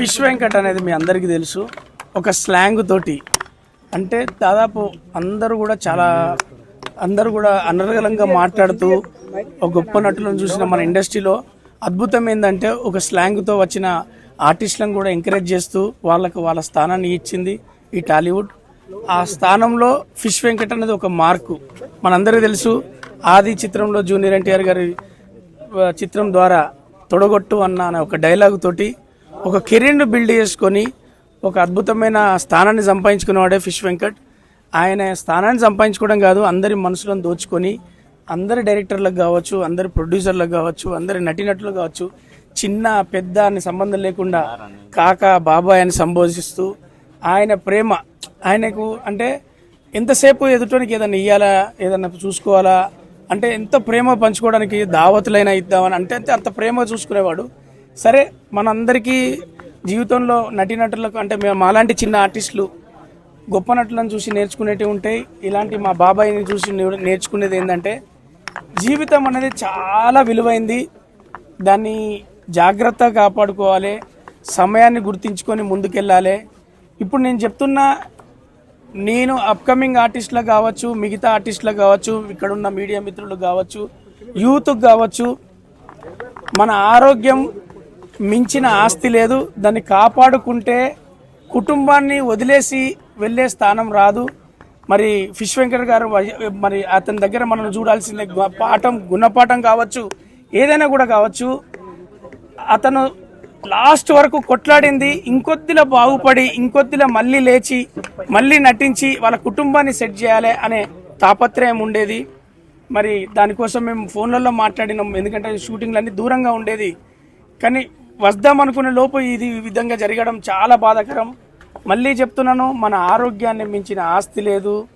Fish Venkat అనేది మీ అందరికీ తెలుసు. ఒక స్లాంగ్ తోటి. అంటే దాదాపు అందరూ కూడా చాలా అందరూ కూడా అనర్గలంగా మాట్లాడుతూ ఒక గొప్ప నటులను చూసిన మన ఇండస్ట్రీలో అద్భుతం ఏంటంటే ఒక స్లాంగ్తో వచ్చిన ఆర్టిస్టులను కూడా ఎంకరేజ్ చేస్తూ వాళ్ళకు వాళ్ళ స్థానాన్ని ఇచ్చింది ఈ టాలీవుడ్. ఆ స్థానంలో ఫిష్ వెంకట్ అనేది ఒక మార్కు. మనందరికీ తెలుసు ఆది చిత్రంలో జూనియర్ ఎన్టీఆర్ గారి చిత్రం ద్వారా తొడగొట్టు అన్న అనే ఒక డైలాగ్ తోటి ఒక కెరీర్ను బిల్డ్ చేసుకొని ఒక అద్భుతమైన స్థానాన్ని సంపాదించుకున్నవాడే ఫిష్ వెంకట్. ఆయన స్థానాన్ని సంపాదించుకోవడం కాదు అందరి మనసులను దోచుకొని అందరి డైరెక్టర్లకు కావచ్చు అందరి ప్రొడ్యూసర్లకు కావచ్చు అందరి నటీనటులకు కావచ్చు చిన్న పెద్ద అని సంబంధం లేకుండా కాక బాబాయ్ అని సంబోధిస్తూ ఆయన ప్రేమ ఆయనకు అంటే ఎంతసేపు ఎదుటోనికి ఏదైనా ఇయ్యాలా ఏదన్నా చూసుకోవాలా అంటే ఎంత ప్రేమ పంచుకోవడానికి దావతులైనా ఇద్దామని అంటే అంత ప్రేమ చూసుకునేవాడు. సరే మనందరికీ జీవితంలో నటీనటులకు అంటే మేము మాలాంటి చిన్న ఆర్టిస్టులు గొప్ప నటులను చూసి నేర్చుకునేటివి ఉంటాయి ఇలాంటి మా బాబాయిని చూసి నే- నేర్చుకునేది ఏంటంటే జీవితం అనేది చాలా విలువైంది. దాన్ని జాగ్రత్తగా కాపాడుకోవాలి సమయాన్ని గుర్తించుకొని ముందుకెళ్ళాలి. ఇప్పుడు నేను చెప్తున్నా నేను అప్కమింగ్ ఆర్టిస్టులకు కావచ్చు మిగతా ఆర్టిస్టులకు కావచ్చు ఇక్కడ ఉన్న మీడియా మిత్రులు కావచ్చు యూత్కి కావచ్చు మన ఆరోగ్యం మించిన ఆస్తి లేదు. దాన్ని కాపాడుకుంటే కుటుంబాన్ని వదిలేసి వెళ్ళే స్థానం రాదు. మరి ఫిష్ వెంకట్ గారు మరి అతని దగ్గర మనం చూడాల్సిన పాఠం గుణపాఠం కావచ్చు ఏదైనా కూడా కావచ్చు. అతను లాస్ట్ వరకు కొట్లాడింది ఇంకొద్దిలో బాగుపడి ఇంకొద్దిలో మళ్ళీ లేచి మళ్ళీ నటించి వాళ్ళ కుటుంబాన్ని సెట్ చేయాలి అనే తాపత్రయం ఉండేది. మరి దానికోసం మేము ఫోన్లలో మాట్లాడినాం ఎందుకంటే షూటింగ్లన్నీ దూరంగా ఉండేది. కానీ వద్దాం అనుకునే లోపు ఇది ఈ విధంగా జరగడం చాలా బాధాకరం. మళ్ళీ చెప్తున్నాను మన ఆరోగ్యాన్ని మించిన ఆస్తి లేదు.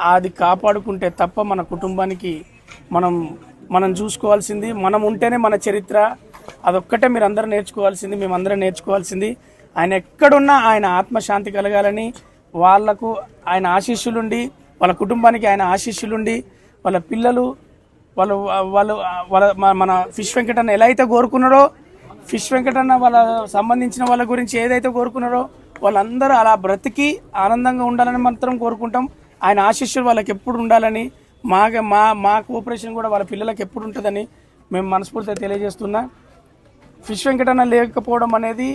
అది కాపాడుకుంటే తప్ప మన కుటుంబానికి మనం మనం చూసుకోవాల్సింది మనం ఉంటేనే మన చరిత్ర. అదొక్కటే మీరు అందరూ నేర్చుకోవాల్సింది మేమందరం నేర్చుకోవాల్సింది. ఆయన ఎక్కడున్నా ఆయన ఆత్మశాంతి కలగాలని వాళ్ళకు ఆయన ఆశీస్సులుండి వాళ్ళ కుటుంబానికి ఆయన ఆశీస్సులుండి వాళ్ళ పిల్లలు వాళ్ళు వాళ్ళు వాళ్ళ మన- మన ఫిష్ వెంకటన్న ఎలా అయితే కోరుకున్నాడో ఫిష్ వెంకటన్న వాళ్ళ సంబంధించిన వాళ్ళ గురించి ఏదైతే కోరుకున్నారో వాళ్ళందరూ అలా బ్రతికి ఆనందంగా ఉండాలని మాత్రం కోరుకుంటాం. ఆయన ఆశీస్సులు వాళ్ళకి ఎప్పుడు ఉండాలని మా మా మా కోఆపరేషన్ కూడా వాళ్ళ పిల్లలకి ఎప్పుడు ఉంటుందని మేము మనస్ఫూర్తిగా తెలియజేస్తున్నా. ఫిష్ వెంకటన్న లేకపోవడం అనేది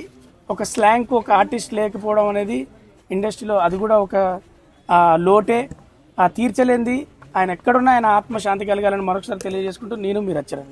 ఒక స్లాంగ్ ఒక ఆర్టిస్ట్ లేకపోవడం అనేది ఇండస్ట్రీలో అది కూడా ఒక లోటే ఆ తీర్చలేంది ఆయన ఎక్కడున్నా ఆయన ఆత్మశాంతి కలగాలని మరొకసారి తెలియజేసుకుంటూ నేను మీరు వచ్చారండి